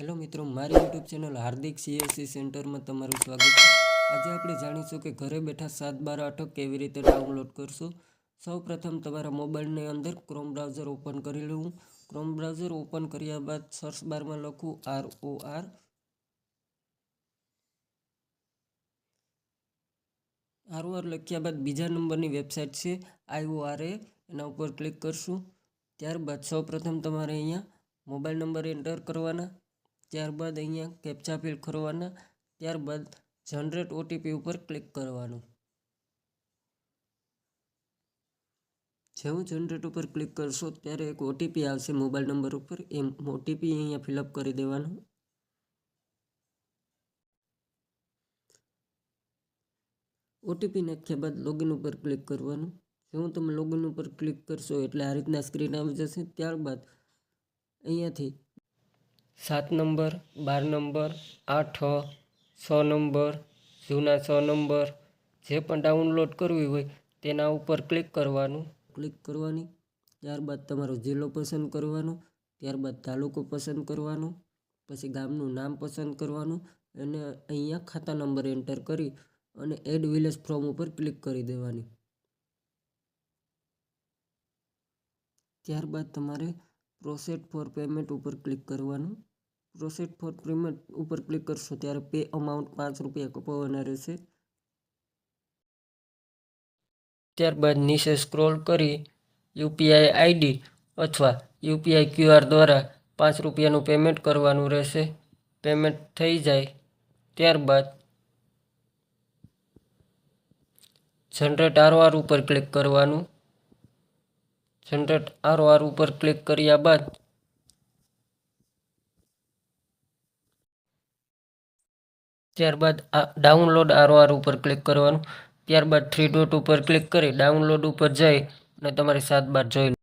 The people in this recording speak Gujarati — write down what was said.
હેલો મિત્રો, મારી યુટ્યુબ ચેનલ હાર્દિક સીએસસી સેન્ટરમાં તમારું સ્વાગત છે. આજે આપણે જાણીશું કે ઘરે બેઠા સાત બાર અટક કેવી રીતે ડાઉનલોડ કરશું. સૌ પ્રથમ તમારા મોબાઈલની અંદર ક્રોમ બ્રાઉઝર ઓપન કરી લેવું. ક્રોમ બ્રાઉઝર ઓપન કર્યા બાદ સર્ચ બારમાં લખું R O R R O R લખ્યા બાદ બીજા નંબરની વેબસાઇટ છે આઈઓ આર એ એના ઉપર ક્લિક કરશું. ત્યારબાદ સૌ પ્રથમ તમારે અહીંયા મોબાઈલ નંબર એન્ટર કરવાના. ત્યારબાદ અહીંયા કેપ્ચા ફિલ કરવાના, ત્યારબાદ જનરેટ ઓટીપી ઉપર ક્લિક કરવાનું. જેવું જનરેટ ઉપર ક્લિક કરશો, ત્યારે એક ઓટીપી આવશે મોબાઈલ નંબર ઉપર. એ ઓટીપી અહીંયા ફિલઅપ કરી દેવાનું. ઓટીપી નાખ્યા બાદ લોગિન ઉપર ક્લિક કરવાનું. જેવું તમે લોગિન ઉપર ક્લિક કરશો એટલે આ રીતના સ્ક્રીન આવી જશે. ત્યારબાદ અહીંયાથી સાત નંબર, બાર નંબર, આઠ, છ નંબર, જૂના છ નંબર, જે પણ ડાઉનલોડ કરવી હોય તેના ઉપર ક્લિક કરવાનું. ક્લિક કરવાની, ત્યારબાદ તમારો જિલ્લો પસંદ કરવાનો, ત્યારબાદ તાલુકો પસંદ કરવાનો, પછી ગામનું નામ પસંદ કરવાનું અને અહીંયા ખાતા નંબર એન્ટર કરી અને એડ વિલેજ ફોર્મ ઉપર ક્લિક કરી દેવાની. ત્યારબાદ તમારે પ્રોસેટ ફોર પેમેન્ટ ઉપર ક્લિક કરવાનું. પ્રોસેટ ફોર પેમેન્ટ ઉપર ક્લિક કરશો ત્યારે પે અમાઉન્ટ પાંચ રૂપિયા કપાવવાના રહેશે. ત્યારબાદ નીચે સ્ક્રોલ કરી યુપીઆઈ આઈડી અથવા યુપીઆઈ ક્યુઆર દ્વારા પાંચ રૂપિયાનું પેમેન્ટ કરવાનું રહેશે. પેમેન્ટ થઈ જાય. ત્યારબાદ જનરેટ આરવાર ઉપર ક્લિક કરવાનું. જનરેટ આરઓઆર ઉપર ક્લિક કર્યા બાદ ત્યારબાદ ડાઉનલોડ આરઓઆર ઉપર ક્લિક કરવાનું. ત્યારબાદ થ્રી ડોટ ઉપર ક્લિક કરી ડાઉનલોડ ઉપર જઈ અને તમારી સાત બાર જોઈ